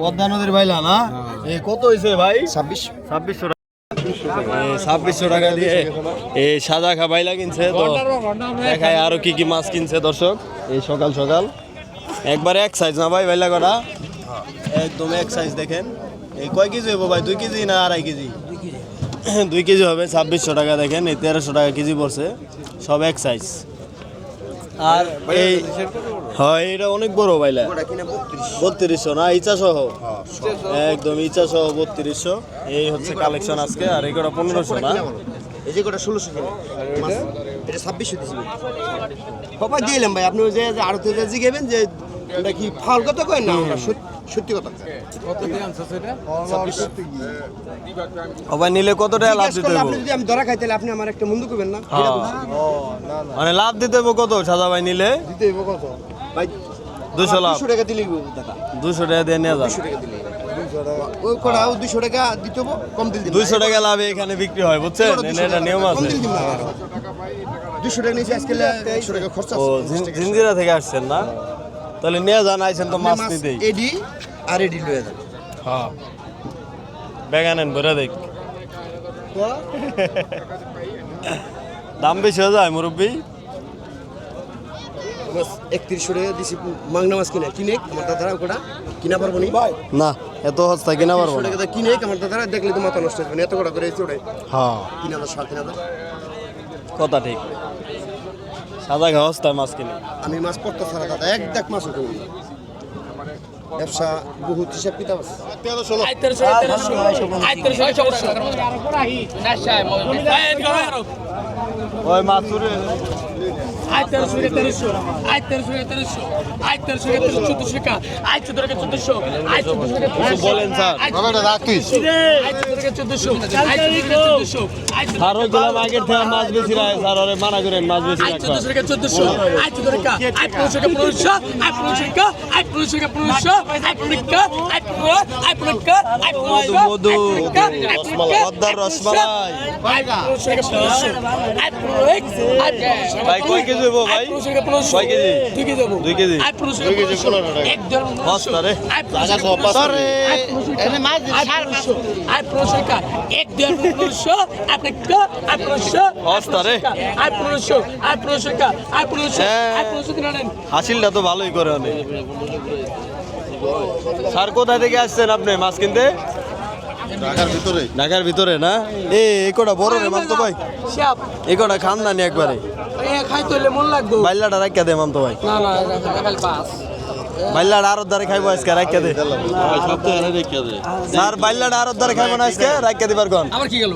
পদ্মা নদীর বাইলা না? এ কত হয়েছে ভাই? ছাব্বিশ। ছাব্বিশশো টাকা। ছাব্বিশশো টাকা দিয়ে এই সাদা খা বাইলা কিনছে তো। দেখায় আরও কি কি মাছ কিনছে দর্শক। এই সকাল সকাল। একবারে এক সাইজ না ভাই বাইলা করা একদম এক সাইজ দেখেন। এই কয় কেজি হব ভাই? দুই কেজি না আড়াই কেজি? দুই কেজি হবে ছাব্বিশশো টাকা দেখেন। এই তেরোশো টাকা কেজি পড়ছে। সব এক সাইজ আর এই হয় এটা অনেক বড় বাইলা বত্রিশশো। না ইচা সহ একদম ইচা সহ বত্রিশশো। এই হচ্ছে কালেকশন আজকে আর এগুলো পনেরোশো না? এই যে গোটা ষোলোশো কিলো। মাছ এটা ছাব্বিশশো দিয়েছিল বাবা দিলাম ভাই আপনি যে যে আড়তে যে জিগেবেন যে এটা কি ফাল কথা কয় না? সত্যি কথা। সবাই নিলে কত টাকা লাভ দিতে যদি আমি ধরা খাই তাহলে আপনি আমার একটা মন্দ করবেন না? হ্যাঁ। মানে লাভ দিতে কত সাদা ভাই নিলে? দিতে কত? ভাই দুশো লাভ। দুশো টাকা দিলেই হইব দাদা। দুশো টাকা দিয়ে নিয়ে যান দুশো টাকা দিলেই ওই কটা দুশো টাকা দিতে কম দিল দিন দুইশো টাকা লাভে এখানে বিক্রি হয় বুঝছেন? এটা- এটা নিয়ম আছে। দুশো টাকা নিয়েছি আজকে একশো টাকা খরচা ও জিঞ্জিরা থেকে আসছেন না? তাহলে নিয়ে যান আইছেন তো মাছ নিতেই। এডি আর এডি লয়ে যান। হ্যাঁ। ব্যাগ আনেন ভরে দেখ। দাম বেশি হয়ে যায় মুরব্বী? একত্রিশশো টাকা দিছি মাংনা মাছ কিনে। কিনে আমার দাদারা ওটা কিনা পারব নি? না এত হস্তা কিনা পারব টাকা কিনে আমার দাদারা দেখলে তো মাথা নষ্ট না এত কটা করে এসে ওটাই হ্যাঁ। তিন হাজার সাড়ে তিন হাজার কথা ঠিক। সাদা ঘা হস্তায় মাছ কিনে। আমি মাছ পড়তে ছাড়া দাদা এক দেখ মাছ উঠে ব্যবসা বহুত হিসাব কিতাব আছে। ওই মাছ আজ তেরোশো থেকে তেরোশো আজ তেরোশো থেকে তেরোশো আজ তেরোশো থেকে তেরোশো চোদ্দশো টাকা আজ চোদ্দ থেকে চোদ্দশো আজ চোদ্দশো থেকে বলেন স্যার আজ চোদ্দ থেকে চোদ্দশো আজ চোদ্দ থেকে চোদ্দশো স্যার ওই গোলাম আগের থেকে মাছ বেশি রায় স্যার ওরে মানা করেন মাছ কেজি হইব ভাই আজ পনেরোশো টাকা পনেরোশো কয় কেজি? দুই কেজি হব দুই কেজি? দুই কেজি পনেরো টাকা। বস্তা রে। টাকা পনেরোশো আজ পনেরোশো টাকা আজ পনেরোশো আজ পনেরোশো টাকা এক দেড় পনেরোশো আট টাকা পনেরোশো বস্তা রে। আজ পনেরোশো আজ পনেরোশো টাকা আজ পনেরোশো হ্যাঁ। পনেরোশো দিন আনেন হাসিলটা তো ভালোই করে অনেক স্যার কোথায় থেকে আসছেন আপনি মাছ কিনতে ঢাকার ভিতরে ঢাকার ভিতরে না এ এই কটা বড় রে মাছ তো ভাই সাপ। এই খানদানি একবারে? এ খাইতে মন লাগবে। দে মামতো ভাই। না না পাস বাইলাটা আরও দ্বারে খাইবো আজকে রাখিয়া দে। স্যার বাইলাটা আরও দ্বারে খাইবো না আজকে রাখিয়া দিবার কোন। আমার কি গেল?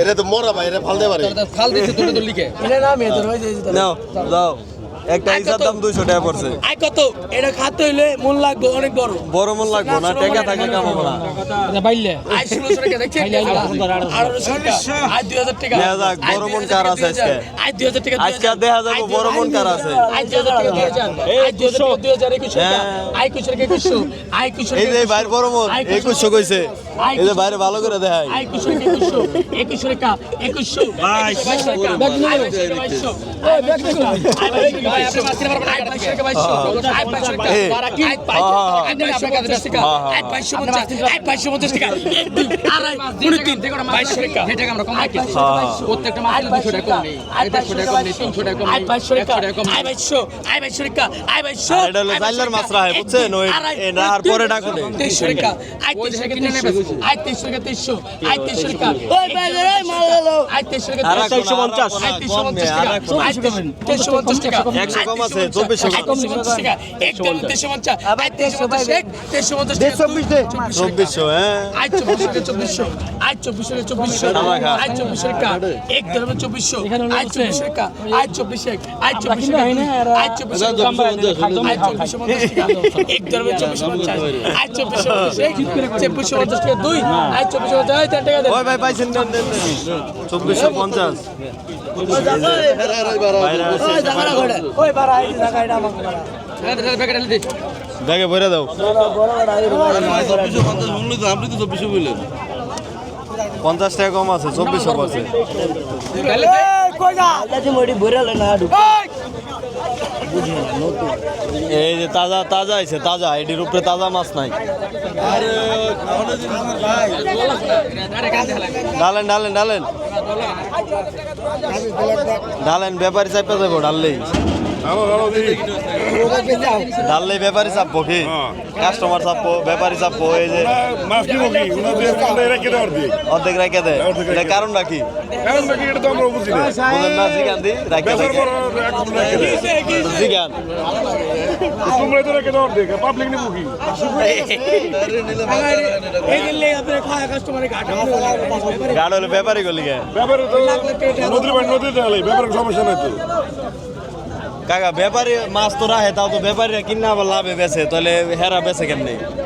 এটা তো মরা ভাই এটা ফালতে পারে। খাল দিছে তো লিখে। না মেয়ে হয়ে যাও একটা ইজার দাম দুইশো টাকা পড়ছে। আই কত? এটা খাতে হইলে মন লাগবে অনেক বড়। বড় মন লাগবো না টেকা থাকে কামাবো না। আই ষোলোশো টাকা দেখছি আঠারোশো টাকা। আই দুই হাজার টাকা। যাক, বড় মন কার আছে আজকে? আই দুই হাজার টাকা আজকে দেখা যাব বড় মন কার আছে? আই দুই হাজার টাকা দুই হাজার আই দুই হাজার টাকা দুই হাজার একুশশো টাকা। হ্যাঁ। আই টাকা একুশশো। আই একুশশো এই যে বাইরে বড় মন একুশশো কইছে। এই যে বাইরে ভালো করে দেখাই। আই টাকা একুশশো। একুশশো টাকা একুশশো। বাইশশো টাকা বাইশশো টাকা। বাইশশো আই বাইশশো টাকা বাইশশো আই বাইশশো টাকা আই বাইশশো আই বাইশশো পঞ্চাশ একশো কম আছে, চব্বিশশো আই তেইশশো পঞ্চাশ। তেইশশো পঞ্চাশ চব্বিশশো হ্যাঁ। আই চব্বিশশো চব্বিশশো আই চব্বিশশো চব্বিশশো। আই চব্বিশশো টাকা। এক ধরবে চব্বিশশো আই চব্বিশশো টাকা আই চব্বিশশো এক আই চব্বিশশো টাকা দুই, আই চব্বিশশো আই চব্বিশশো এক ধরবে চব্বিশশো পঞ্চাশ। আই চব্বিশশো চব্বিশশো পঞ্চাশ টাকা দুই। আই চব্বিশশো পঞ্চাশ টাকা দেন ভাই পাইছেন দেন দেন দেন। চব্বিশশো পঞ্চাশ। ব্যাগে ভরে দাও আপনি তো চব্বিশে বললেন পঞ্চাশ টাকা কম আছে চব্বিশশো পড়ছে এই যে তাজা তাজা আছে তাজা এটির উপরে তাজা মাছ নাই ডালেন ডালেন ডালেন ডালেন ব্যাপারী চাপা যাব ঢাললে ডাললেই ব্যাপারী চাপ কি? কাস্টমার চাপ ব্যাপারী চাপ এই যে অর্ধেক রাখে দেয় কারণ রাখি জিগান। তোমরা তো রেখে দেওয়ার দিয়ে পাবলিক নিবো কি? গাড় হলে ব্যাপারী গলি ব্যাপারে তো নদীর বাড়ি নদীতে হলে ব্যাপারে সমস্যা নাই তো। কাকা ব্যাপারী মাছ তো রাখে তাও তো ব্যাপারীরা কিনা আবার লাভে বেছে তাহলে হেরা বেছে কেমনি? আর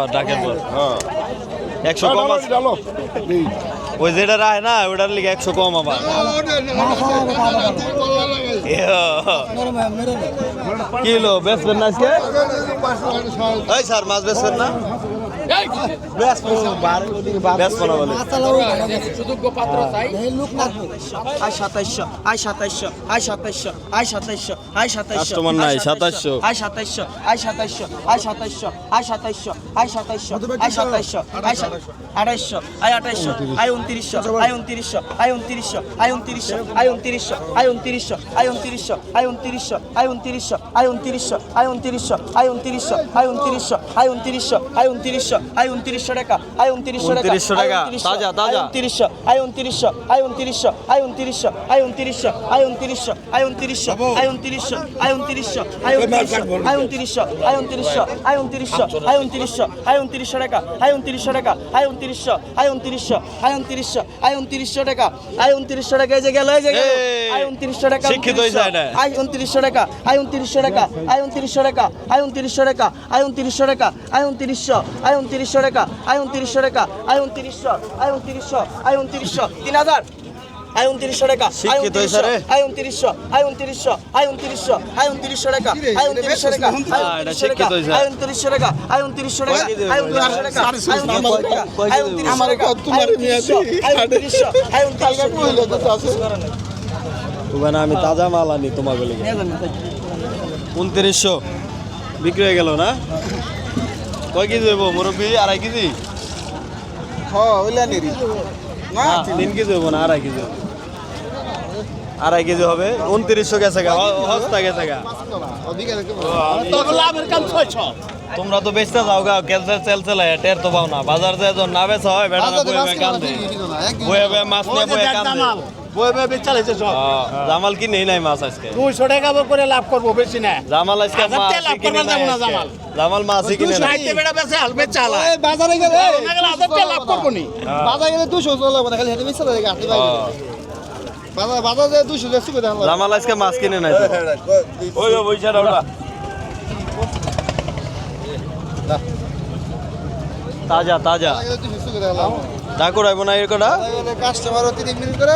ডাকের পর। হ্যাঁ। একশো কম আছে। ওই যেটা রায় না ওটার লিগে একশো কম আবার। কিলো বেচবেন না আজকে? এই স্যার মাছ বেচবেন না? চাই আয় সাতাইশশো আয় সাতাইশশো আয় সাতাইশশো আয় সাতাইশশো আয় সাতাইশশো Customer নাই, 2700 আয় সাতাইশশো আয় সাতাইশশো আয় সাতাইশশো আয় সাতাইশশো আয় সাতাইশশো আয় সাতাইশশো আঠাইশশো আয় আঠাইশশো আয় উনত্রিশশো আয় উনত্রিশশো আয় উনত্রিশশো আয় উনত্রিশশো আয় উনত্রিশশো আয় উনত্রিশশো আয় উনত্রিশশো আয় উনত্রিশশো আয় উনত্রিশশো আয় উনত্রিশশো আয় উনত্রিশশো আয় উনত্রিশশো আয় উনত্রিশশো আয় উনত্রিশশো আয় উনত্রিশশো আয় উনত্রিশশো টাকা আয় উনত্রিশশো টাকা 2900 টাকা, তাজা, তাজা। উনত্রিশশো আয় উনত্রিশশো আয় উনত্রিশশো আয় উনত্রিশশো আয় উনত্রিশশো আয় উনত্রিশশো আয় উনত্রিশশো আয় উনত্রিশশো আয় উনত্রিশশো আয় উনত্রিশশো আয় উনত্রিশশো আয় উনত্রিশশো আয় উনত্রিশশো আয় উনত্রিশশো আয় উনত্রিশশো টাকা আয় উনত্রিশশো টাকা আয় উনত্রিশশো আয় উনত্রিশশো আয় উনত্রিশশো আয় উনত্রিশশো টাকা আয় উনত্রিশশো টাকা এই যে গেল এই যে গেল আয় উনত্রিশশো টাকা শিক্ষিত হয়েছে এটা। আয় উনত্রিশশো টাকা আয় উনত্রিশশো টাকা আয় উনত্রিশশো টাকা আয় উনত্রিশশো টাকা আয় উনত্রিশশো টাকা আয় উনত্রিশশো আয় উনত্রিশশো টাকা আয় উনত্রিশশো টাকা আয় উনত্রিশশো আয় উনত্রিশশো আয় উনত্রিশশো তিন হাজার। আয় উনত্রিশশো টাকা আয় উনত্রিশশো। আয় উনত্রিশশো আয় উনত্রিশশো আয় উনত্রিশশো আয় উনত্রিশশো টাকা আয় উনত্রিশশো টাকা আয় উনত্রিশশো টাকা। আয় উনত্রিশশো টাকা আয় উনত্রিশশো টাকা আয় উনত্রিশশো টাকা আয় উনত্রিশশো টাকা আয় উনত্রিশশো উনত্রিশশো উনত্রিশশো উনত্রিশশো ওখানে আমি তাজা মাল আনি তোমাকে উনত্রিশশো। বিক্রি হয়ে গেল না? কয় কেজি হইব? মুরব্বি আড়াই কেজি? না, তিন কেজি হইব না আড়াই কেজি। আড়াই কেজি হবে উনত্রিশশো গেছে গা হস্তা গেছে গা। তোমরা তো বেচতে যাও গা কেলসে চেলসে লাই টের তো পাও না। বাজার যে যখন না বেচা হয় বেটা না কইবে কাম বয়ে বয়ে মাছ নিয়ে বয়ে সব। হ্যাঁ, জামাল কি নেই নাই মাছ আজকে। দুইশো টাকা করে লাভ করব বেশি না। জামাল আজকে জামাল। মাছ কিনে বাজারে গেলে লাভ করব নি। বাজারে গেলে 200 চলে যাবে খালি হেঁটে বেশি জামাল আজকে মাছ কিনে নাই ওই ওই ছাড়া তাজা তাজা। তা করাইব না এর কটা কাস্টমারও তিনি মিল করে